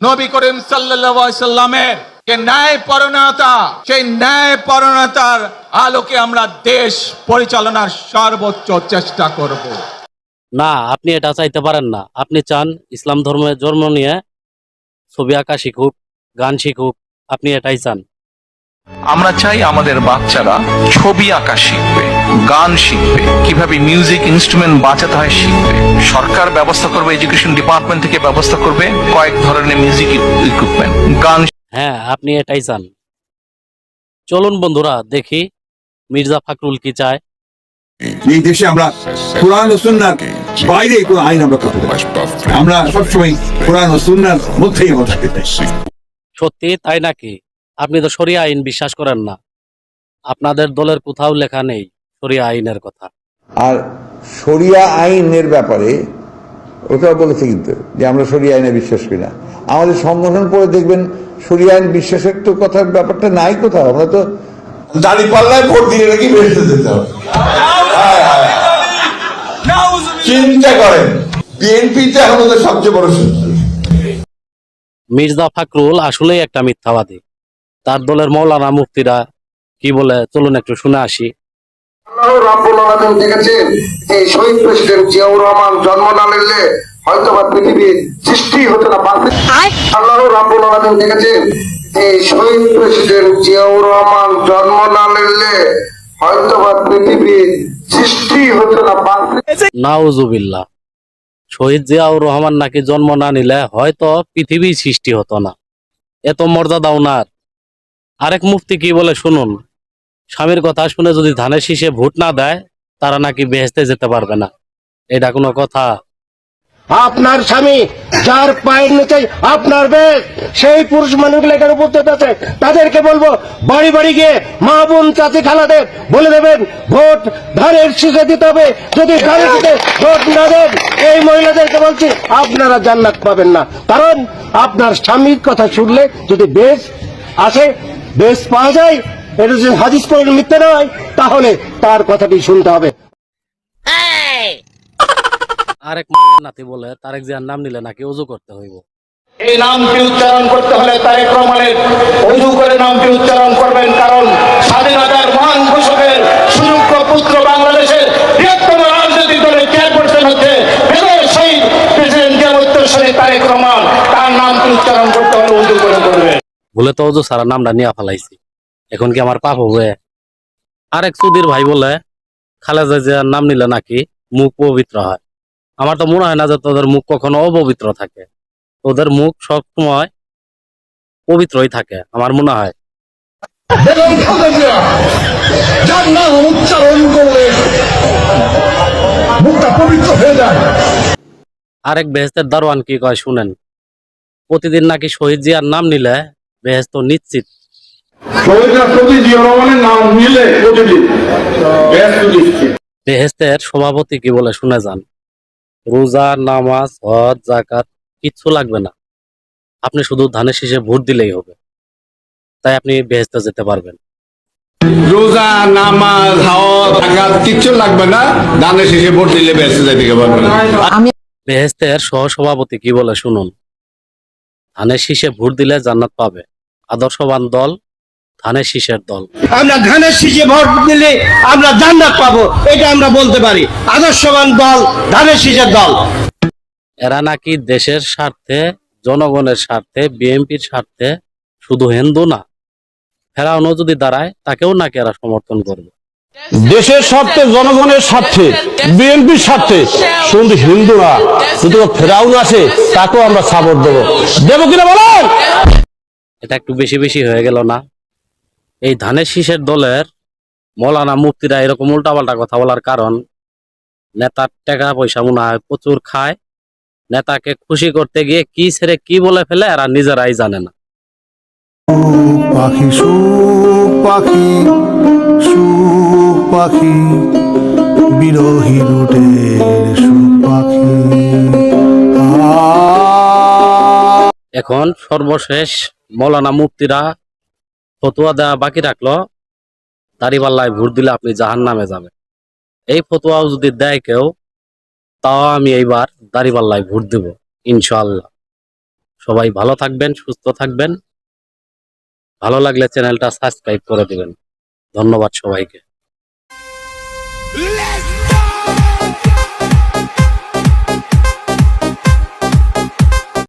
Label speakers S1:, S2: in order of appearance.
S1: নবী করিম সাল্লামের যে ন্যায় পরণতা সেই ন্যায় পরণতার আলোকে আমরা দেশ পরিচালনার সর্বোচ্চ চেষ্টা করব।
S2: না, আপনি এটা চাইতে পারেন না। আপনি চান ইসলাম ধর্মের জন্ম নিয়ে ছবি আঁকা শিখুক, গান শিখুক, আপনি এটাই চান।
S3: আমরা চাই আমাদের বাচ্চারা ছবি আঁকা শিখবে গান শিখবে কীভাবে মিউজিক ইনস্ট্রুমেন্ট বাঁচাতে হয় শিখবে। সরকার ব্যবস্থা করবে এডুকেশন ডিপার্টমেন্ট থেকে ব্যবস্থা করবে কয়েক ধরনের মিউজিক ইকুইপমেন্ট গান
S2: হ্যাঁ আপনি এটাই চান। চলুন বন্ধুরা দেখি মির্জা ফাকরুল কি চায়।
S4: এই দেশে আমরা কোরআন ও সুন্নার বাইরে কোনো আইন আমরা করতে পারি আমরা সবসময় কোরআন ও সুন্নার মধ্যেই আমরা থাকতে চাই।
S2: সত্যি তাই নাকি? আপনি তো সরিয়া আইন বিশ্বাস করেন না। আপনাদের দলের কোথাও লেখা নেই সরিয়া আইনের কথা।
S5: আর সরিয়া আইনের ব্যাপারে ওটাও বলেছে কিন্তু যে আমরা শরিয়া আইনে বিশ্বাস করি না। আমাদের সংগঠন পরে দেখবেন শরিয়া আইন বিশ্বাসের তো কথার ব্যাপারটা নাই কোথাও। আমরা তো দাড়ি পাল্লায় ভোট দিয়ে নাকি বেরোতে যেতে হবে। চিন্তা করেন বিএনপিতে এখন ওদের সবচেয়ে বড় শত্রু।
S2: মির্জা ফখরুল আসলেই একটা মিথ্যাবাদী। তার দলের মৌলানা মুক্তিরা কি বলে চলুন একটু শুনে আসি।
S6: আল্লাহ রাব্বুল আলামিন দেখেছেন এই শহীদ প্রেসিডেন্ট জিয়াউর রহমান জন্ম না নিলে হয়তো বা পৃথিবী সৃষ্টি হতো না আল্লাহ রাব্বুল আলামিন দেখেছেন এই শহীদ প্রেসিডেন্ট জিয়াউর রহমান জন্ম না নিলে হয়তো বা পৃথিবী সৃষ্টি হতো না।
S2: নাউজুবিল্লাহ। শহীদ জিয়াউর রহমান নাকি জন্ম না নিলে হয়তো পৃথিবী সৃষ্টি হতো না। এত মর্যাদা ওনার। আরেক মুফতি কি বলে, শুনুন, স্বামীর কথা শুনে যদি ধানের শীষে ভোট না দেয়, তারা নাকি বেহেস্তে যেতে পারবে না। এটা কোনো কথা?
S7: আপনার স্বামী যার পায়ের নিচে আপনার বেশ, সেই পুরুষ মানুষগুলো এখানে উপস্থিত আছে, তাদেরকে বলব, বাড়ি বাড়ি গিয়ে মা বোন চাচি খালাদের বলে দেবেন, ভোট ধানের শীষে দিতে হবে, যদি ভোট না দেন, এই মহিলাদেরকে বলছি, আপনারা জান্নাত পাবেন না। কারণ আপনার স্বামীর কথা শুনলে যদি বেশ আসে বেশ পাওয়া যায়। এটা যদি হাদিস করে মিথ্যে নয় তাহলে তার কথাটি শুনতে হবে।
S2: আরেক মায়ের নাতি বলে তারেক জিয়ার নাম নিলে নাকি অজু করতে হইব।
S7: এই নামটি উচ্চারণ করতে হলে তারেক রহমানের অজু করে নামটি উচ্চারণ করবেন কারণ স্বাধীনতার মহান ঘোষকের সুযোগ্য পুত্র বাংলাদেশের বৃহত্তম রাজনৈতিক দলের চেয়ারপারসন হচ্ছে বেগম শহীদ প্রেসিডেন্ট জিয়াউর উত্তরসূরি তারেক রহমান তার নামটি উচ্চারণ করতে হলে অজু করে
S2: ভুলে তো অজু সারা নামটা নিয়ে ফেলাইছি। এখন কি আমার পাপ হবে? আরেক সুধীর ভাই বলে খালেদা জিয়ার নাম নিলে নাকি মুখ পবিত্র হয়। আমার তো মনে হয় না যে তোদের মুখ কখনো অপবিত্র থাকে। তোদের মুখ সব সময় পবিত্রই থাকে আমার মনে হয়। আরেক বেহেস্তের দারোয়ান কি কয় শুনেন? প্রতিদিন নাকি শহীদ জিয়ার নাম নিলে বেহেস্ত নিশ্চিত। বেহেস্তের সভাপতি কি বলে শুনে যান। রোজা নামাজ হজ জাকাত কিচ্ছু লাগবে না। আপনি শুধু ধানের শীষে ভোট দিলেই হবে। তাই আপনি বেহেস্তে যেতে পারবেন।
S8: রোজা নামাজ থাকাত কিচ্ছু লাগবে না। দানের শেষে ভোট দিলে ব্যস্ত যাইতে পারবে না।
S2: বেহেস্তের সহসভাপতি কি বলে শুনুন। ধানের শীষে ভোট দিলে জান্নাত পাবে। আদর্শবান দল ধানের শীষের দল।
S7: আমরা ধানের শীষে ভোট দিলে আমরা জান্নাত পাবো এটা আমরা বলতে পারি। আদর্শবান দল ধানের শীষের দল।
S2: এরা নাকি দেশের স্বার্থে জনগণের স্বার্থে বিএনপির স্বার্থে শুধু হিন্দু না ফেরাউনও যদি দাঁড়ায় তাকেও নাকি এরা সমর্থন করবে।
S9: দেশের স্বার্থে জনগণের স্বার্থে বিএনপির স্বার্থে শুধু হিন্দুরা শুধু ফেরাউন আছে তাকেও আমরা সাপোর্ট দেবো। দেবো কিনা বলেন?
S2: এটা একটু বেশি বেশি হয়ে গেল না। এই ধানের শীষের দলের মৌলানা মুক্তিরা এরকম উল্টাপাল্টা কথা বলার কারণ নেতার টাকা পয়সা মনে হয় প্রচুর খায়। নেতাকে খুশি করতে গিয়ে কি ছেড়ে কি বলে ফেলে এরা নিজেরাই জানে না।
S10: পাখি সুখ পাখি সুখ পাখি বিরোহী রুটের সুখ পাখি।
S2: এখন সর্বশেষ মৌলানা মুক্তিরা ফতুয়া দেওয়া বাকি রাখল দাড়িপাল্লায় ভোট দিলে আপনি জাহান নামে যাবে এই ফতুয়াও যদি দেয় কেউ, তাও আমি এইবার দাড়িপাল্লায় ভোট দিব ইনশাল্লাহ সবাই ভালো থাকবেন, সুস্থ থাকবেন। ভালো লাগলে চ্যানেলটা সাবস্ক্রাইব করে দিবেন। ধন্যবাদ সবাইকে।